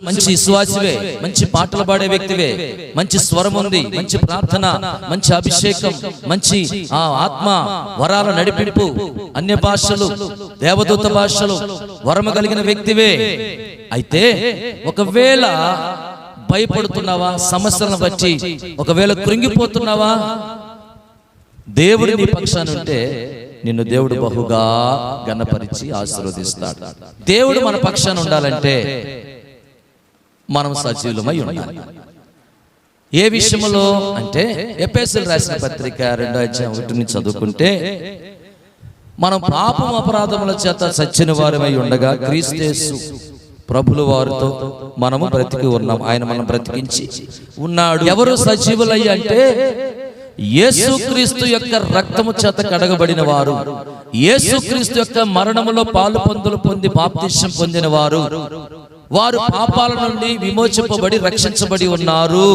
మంచి విశ్వాసివే మంచి పాటలు పాడే వ్యక్తివే మంచి స్వరం ఉంది మంచి ప్రార్థన మంచి అభిషేకం మంచి ఆ ఆత్మ వరాల నడిపింపు అన్య భాషలు దేవదూత భాషలు వరమ కలిగిన వ్యక్తివే. అయితే ఒకవేళ భయపడుతున్నావా సమస్యలను బట్టి ఒకవేళ కృంగిపోతున్నావా దేవుడు నీ పక్షాన్ని ఉంటే నిన్ను దేవుడు బహుగా గణపరిచి ఆశీర్వదిస్తాడు. దేవుడు మన పక్షాన ఉండాలంటే మనం సజీవులమై ఉండాలి. ఏ విషయంలో అంటే ఎపిఎస్ఎల్ రాసిన పత్రిక రెండో అధ్యాయం ఒకటి నుంచి చదువుకుంటే మనం పాపం అపరాధముల చేత సచ్చిన వారమై ఉండగా క్రీస్తేసు ప్రభుల వారితో మనము బ్రతికి ఉన్నాం ఆయన మనం బ్రతికించి ఉన్నాడు. ఎవరు సజీవులయ్యి అంటే యేసుక్రీస్తు యొక్క రక్తము చేత కడగబడిన వారు. యేసుక్రీస్తు యొక్క మరణములో పాలు పొందులు పొంది బాప్తిష్యం పొందిన వారు. వారు పాపాల నుండి విమోచింపబడి రక్షించబడి ఉన్నారు.